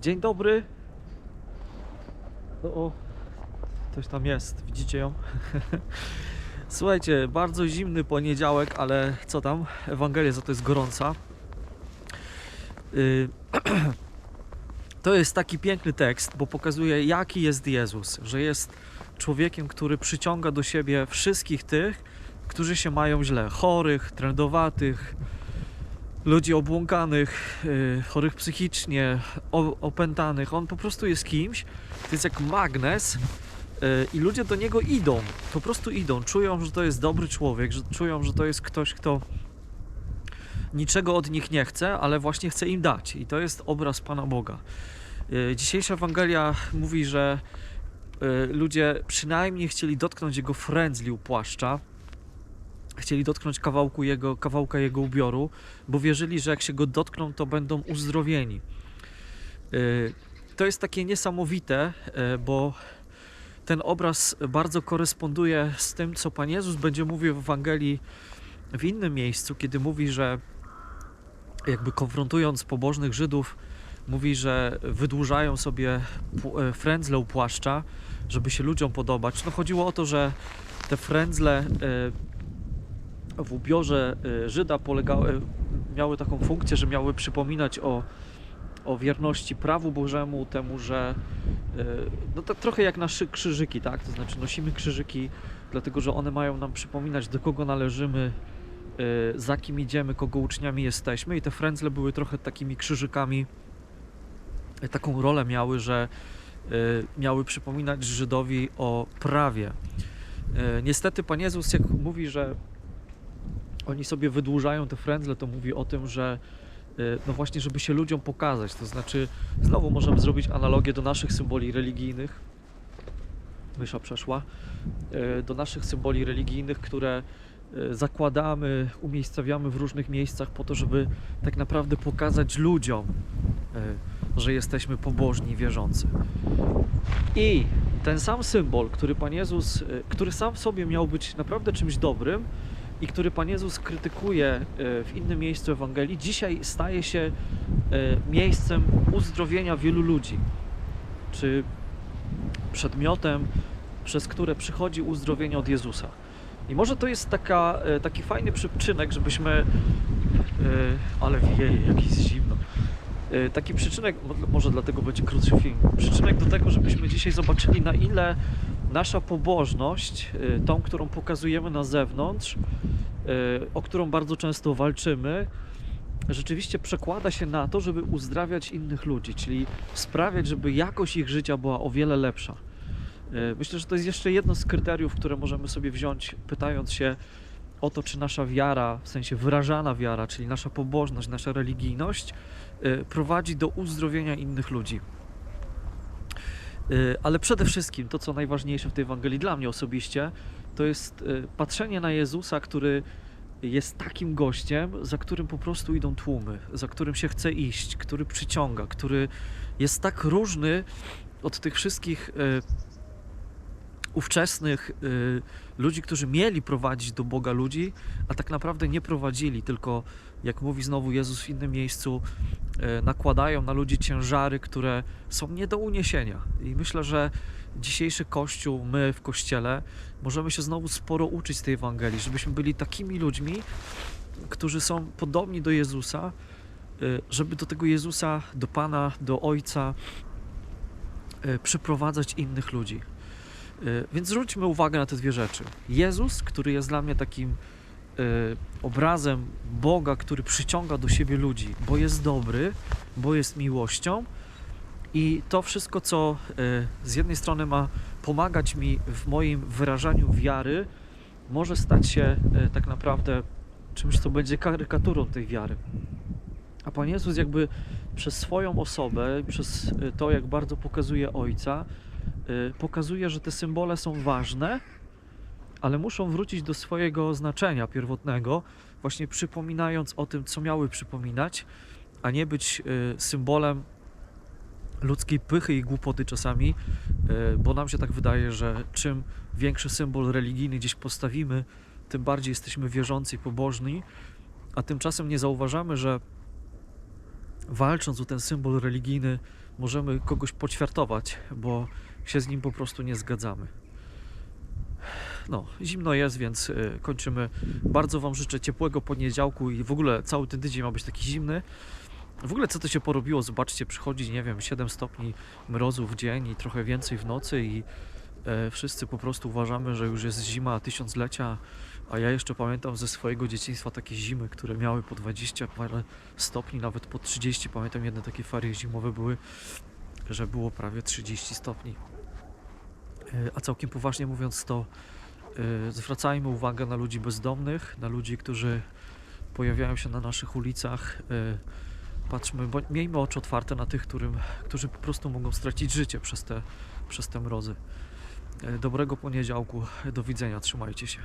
Dzień dobry. O, o, ktoś tam jest, widzicie ją? Słuchajcie, bardzo zimny poniedziałek, ale co tam? Ewangelia za to jest gorąca. Y, To jest taki piękny tekst, bo pokazuje, jaki jest Jezus, że jest człowiekiem, który przyciąga do siebie wszystkich tych, którzy się mają źle, chorych, trędowatych, ludzi obłąkanych, y, chorych psychicznie, opętanych. On po prostu jest kimś, to jest jak magnes y, i ludzie do niego idą, po prostu idą, czują, że to jest dobry człowiek, że czują, że to jest ktoś, kto niczego od nich nie chce, ale właśnie chce im dać i to jest obraz Pana Boga. Y, Dzisiejsza Ewangelia mówi, że ludzie przynajmniej chcieli dotknąć jego frędzli u płaszcza, chcieli dotknąć kawałku jego, kawałka jego ubioru, bo wierzyli, że jak się go dotkną, to będą uzdrowieni. Y, To jest takie niesamowite, y, bo ten obraz bardzo koresponduje z tym, co Pan Jezus będzie mówił w Ewangelii w innym miejscu, kiedy mówi, że jakby konfrontując pobożnych Żydów, mówi, że wydłużają sobie e, frędzle płaszcza, żeby się ludziom podobać. No chodziło o to, że te frędzle e, w ubiorze e, Żyda polegały, miały taką funkcję, że miały przypominać o, o wierności prawu Bożemu, temu, że e, no tak trochę jak nasze krzyżyki, tak? To znaczy nosimy krzyżyki, dlatego że one mają nam przypominać, do kogo należymy, za kim idziemy, kogo uczniami jesteśmy i te frędzle były trochę takimi krzyżykami, taką rolę miały, że miały przypominać Żydowi o prawie. Niestety Pan Jezus jak mówi, że oni sobie wydłużają te frędzle, to mówi o tym, że e, no właśnie, żeby się ludziom pokazać, to znaczy znowu możemy zrobić analogię do naszych symboli religijnych, mysza przeszła, e, do naszych symboli religijnych, które e, zakładamy, umiejscawiamy w różnych miejscach po to, żeby tak naprawdę pokazać ludziom, że jesteśmy pobożni, wierzący. I ten sam symbol, który Pan Jezus, który sam w sobie miał być naprawdę czymś dobrym i który Pan Jezus krytykuje e, w innym miejscu Ewangelii, dzisiaj staje się e, miejscem uzdrowienia wielu ludzi. Czy przedmiotem, przez które przychodzi uzdrowienie od Jezusa. I może to jest taka, e, taki fajny przyczynek, żebyśmy. Ale wieje, jak jest zimno. Taki przyczynek, mo- może dlatego będzie krótszy film. Przyczynek do tego, żebyśmy dzisiaj zobaczyli, na ile nasza pobożność, e, tą, którą pokazujemy na zewnątrz, e, o którą bardzo często walczymy, rzeczywiście przekłada się na to, żeby uzdrawiać innych ludzi, czyli sprawiać, żeby jakość ich życia była o wiele lepsza. E, Myślę, że to jest jeszcze jedno z kryteriów, które możemy sobie wziąć, pytając się o to, czy nasza wiara, w sensie wyrażana wiara, czyli nasza pobożność, nasza religijność, prowadzi do uzdrowienia innych ludzi. E, Ale przede wszystkim to, co najważniejsze w tej Ewangelii dla mnie osobiście, to jest e, patrzenie na Jezusa, który jest takim gościem, za którym po prostu idą tłumy, za którym się chce iść, który przyciąga, który jest tak różny od tych wszystkich e, ówczesnych y, ludzi, którzy mieli prowadzić do Boga ludzi, a tak naprawdę nie prowadzili, tylko jak mówi znowu Jezus w innym miejscu, y, nakładają na ludzi ciężary, które są nie do uniesienia. I myślę, że dzisiejszy Kościół, my w Kościele, możemy się znowu sporo uczyć z tej Ewangelii, żebyśmy byli takimi ludźmi, którzy są podobni do Jezusa, y, żeby do tego Jezusa, do Pana, do Ojca y, przyprowadzać innych ludzi. Więc zwróćmy uwagę na te dwie rzeczy. Jezus, który jest dla mnie takim obrazem Boga, który przyciąga do siebie ludzi, bo jest dobry, bo jest miłością. I to wszystko, co y, z jednej strony ma pomagać mi w moim wyrażaniu wiary, może stać się y, tak naprawdę czymś, co będzie karykaturą tej wiary. A Pan Jezus jakby przez swoją osobę, przez y, to, jak bardzo pokazuje Ojca, y, pokazuje, że te symbole są ważne, ale muszą wrócić do swojego znaczenia pierwotnego, właśnie przypominając o tym, co miały przypominać, a nie być y, symbolem ludzkiej pychy i głupoty czasami, y, bo nam się tak wydaje, że czym większy symbol religijny gdzieś postawimy, tym bardziej jesteśmy wierzący i pobożni, a tymczasem nie zauważamy, że walcząc o ten symbol religijny, możemy kogoś poćwiartować, bo się z nim po prostu nie zgadzamy. No, zimno jest, więc y, kończymy. Bardzo Wam życzę ciepłego poniedziałku i w ogóle cały ten tydzień ma być taki zimny. W ogóle co to się porobiło? Zobaczcie, przychodzi, nie wiem, 7 stopni mrozu w dzień i trochę więcej w nocy i e, wszyscy po prostu uważamy, że już jest zima tysiąclecia, a ja jeszcze pamiętam ze swojego dzieciństwa takie zimy, które miały po 20 parę stopni, nawet po 30. Pamiętam jedne takie ferie zimowe były, że było prawie 30 stopni. E, A całkiem poważnie mówiąc, to zwracajmy uwagę na ludzi bezdomnych, na ludzi, którzy pojawiają się na naszych ulicach. e, Patrzmy, bo miejmy oczy otwarte na tych, którym, którzy po prostu mogą stracić życie przez te, przez te mrozy. E, Dobrego poniedziałku, do widzenia, trzymajcie się.